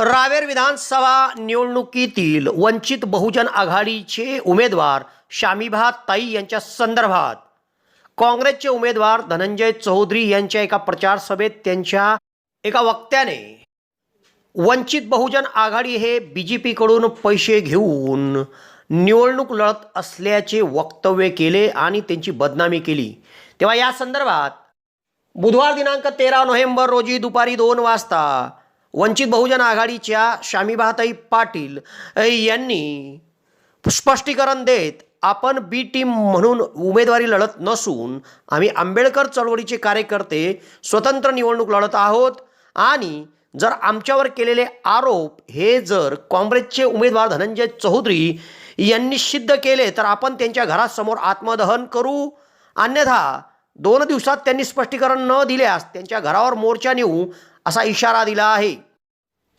रावेर विधानसभा निवडणुकीतील वंचित बहुजन आघाडीचे उमेदवार शामिभा ताई यांच्या संदर्भात काँग्रेसचे उमेदवार धनंजय चौधरी यांच्या एका प्रचार सभेत त्यांच्या एका वक्त्याने वंचित बहुजन आघाडी हे बी जे पीकडून पैसे घेऊन निवडणूक लढत असल्याचे वक्तव्य केले आणि त्यांची बदनामी केली. तेव्हा या संदर्भात बुधवार दिनांक तेरा नोव्हेंबर रोजी दुपारी दोन वाजता वंचित बहुजन आघाडीच्या शामीबाताई पाटील यांनी स्पष्टीकरण देत आपण बी टीम म्हणून उमेदवारी लढत नसून आम्ही आंबेडकर चळवळीचे कार्यकर्ते स्वतंत्र निवडणूक लढत आहोत. आणि जर आमच्यावर केलेले आरोप हे जर काँग्रेसचे उमेदवार धनंजय चौधरी यांनी सिद्ध केले तर आपण त्यांच्या घरासमोर आत्मदहन करू. अन्यथा दोन दिवसात त्यांनी स्पष्टीकरण न दिल्यास त्यांच्या घरावर मोर्चा नेऊ असा इशारा दिला आहे.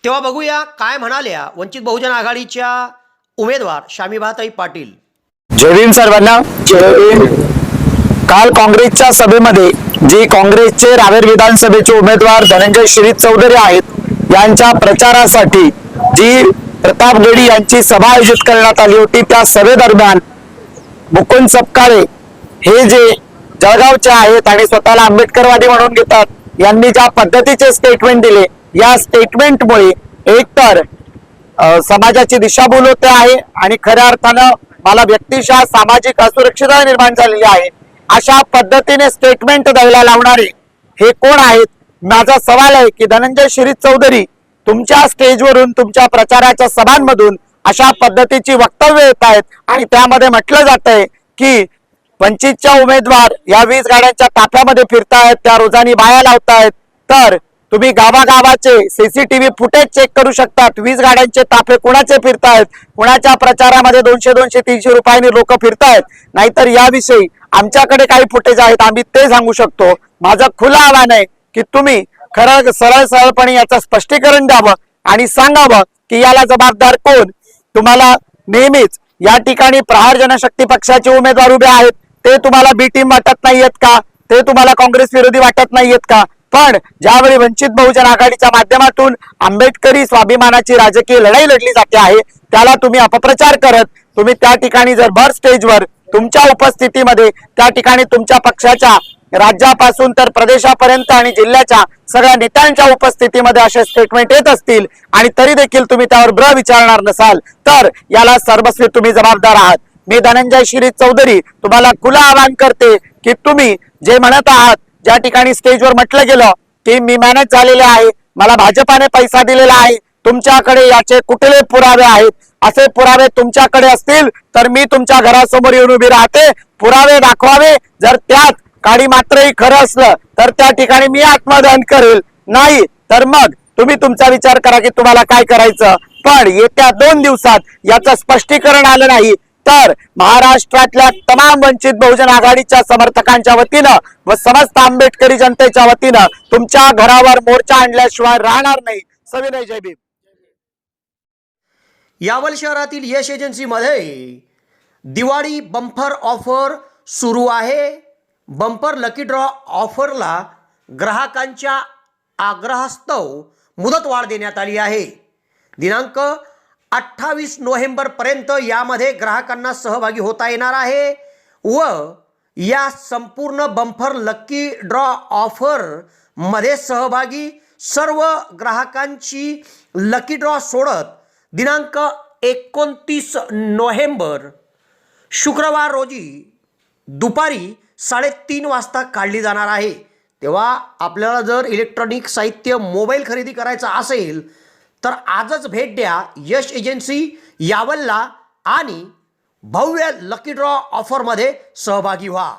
तेव्हा बघूया काय म्हणाल्या वंचित बहुजन आघाडीच्या उमेदवार शामीबाताई पाटील. जय भीम सर्वांना. जय भीम. काल काँग्रेसच्या सभेमध्ये जी काँग्रेसचे रावेर विधानसभेचे उमेदवार धनंजय श्री चौधरी आहेत यांच्या प्रचारासाठी जी प्रताप गडी यांची सभा आयोजित करण्यात आली होती त्या सभेदरम्यान मुकुंद सपकाळे हे जे जळगावचे आहेत आणि स्वतःला आंबेडकरवादी म्हणून घेतात यांनी ज्या पद्धतीचे स्टेटमेंट दिले या स्टेटमेंटमुळे एकतर समाजाची दिशाभूल होते आहे आणि खऱ्या अर्थानं मला व्यक्तिशः सामाजिक असुरक्षितता निर्माण झालेली आहे. अशा पद्धतीने स्टेटमेंट द्यायला लावणारे हे कोण आहेत? माझा सवाल आहे की धनंजय श्री चौधरी तुमच्या स्टेजवरून तुमच्या प्रचाराच्या सभांमधून अशा पद्धतीची वक्तव्य येत आहेत आणि त्यामध्ये म्हटलं जात आहे की वंचितच्या उमेदवार या वीज गाड्यांच्या ताफ्यामध्ये फिरतायत त्या रोजानी बाया लावतायत. तर तुम्ही गावागावाचे सीसीटीव्ही फुटेज चेक करू शकतात. वीज गाड्यांचे ताफे कुणाचे फिरतायत? कुणाच्या प्रचारामध्ये दोनशे दोनशे तीनशे रुपयांनी लोक फिरतायत? नाहीतर याविषयी आमच्याकडे काही फुटेज आहेत आम्ही ते सांगू शकतो. माझं खुलं आव्हान आहे की तुम्ही खरं सरळ सरळपणे याचं स्पष्टीकरण द्यावं आणि सांगावं की याला जबाबदार कोण? तुम्हाला नेहमीच या ठिकाणी प्रहार जनशक्ती पक्षाचे उमेदवार उभे आहेत. ते तुम्हाला बी टीम वाटत नाहीयेत का? ते तुम्हाला काँग्रेस विरोधी वाटत नाहीयेत का? पण ज्यावेळी वंचित बहुजन आघाडीच्या माध्यमातून आंबेडकरी स्वाभिमानाची राजकीय लढाई लढली जाते आहे त्याला तुम्ही अपप्रचार करत तुम्ही त्या ठिकाणी जर भर स्टेजवर तुमच्या उपस्थितीमध्ये त्या ठिकाणी तुमच्या पक्षाच्या राज्यापासून तर प्रदेशापर्यंत आणि जिल्ह्याच्या सगळ्या नेत्यांच्या उपस्थितीमध्ये असे स्टेटमेंट येत असतील आणि तरी देखील तुम्ही त्यावर ब्र विचारणार नसाल तर याला सर्वस्वी तुम्ही जबाबदार आहात. मी धनंजय श्री चौधरी तुम्हाला खुलं आवाहन करते की तुम्ही जे म्हणत आहात ज्या ठिकाणी स्टेजवर म्हटलं गेलं की मी मॅनेज झालेले आहे मला भाजपाने पैसा दिलेला आहे तुमच्याकडे याचे कुठले पुरावे आहेत? असे पुरावे तुमच्याकडे असतील तर मी तुमच्या घरासमोर येऊन उभी राहते पुरावे दाखवावे. जर त्यात काळी मात्रही खरं असलं तर त्या ठिकाणी मी आत्मदहन करेल. नाही तर मग तुम्ही तुमचा विचार करा की तुम्हाला काय करायचं. पण येत्या दोन दिवसात याचं स्पष्टीकरण आलं नाही. तर महाराष्ट्रातल्या तमाम वंचित बहुजन आघाडीच्या समर्थकांच्या वतीनं व समस्त आंबेडकरी जनतेच्या वतीनं तुमच्या घरावर मोर्चा आणल्याशिवाय राहणार नाही. सविनय जय भीम. यावल शहरातील यश एजन्सीमध्ये दिवाळी बंपर ऑफर सुरू आहे. बंपर लकी ड्रॉ ऑफरला ग्राहकांच्या आग्रहास्तव मुदतवाढ देण्यात आली आहे. दिनांक अठ्ठावीस नोव्हेंबरपर्यंत यामध्ये ग्राहकांना सहभागी होता येणार आहे व या संपूर्ण बम्फर लक्की ड्रॉ ऑफरमध्ये सहभागी सर्व ग्राहकांची लकी ड्रॉ सोडत दिनांक एकोणतीस नोव्हेंबर शुक्रवार रोजी दुपारी साडेतीन वाजता काढली जाणार आहे. तेव्हा आपल्याला जर इलेक्ट्रॉनिक साहित्य मोबाईल खरेदी करायचा असेल तर आजच भेट द्या यश एजन्सी यावलला आणि भव्य लकी ड्रॉ ऑफरमध्ये सहभागी व्हा.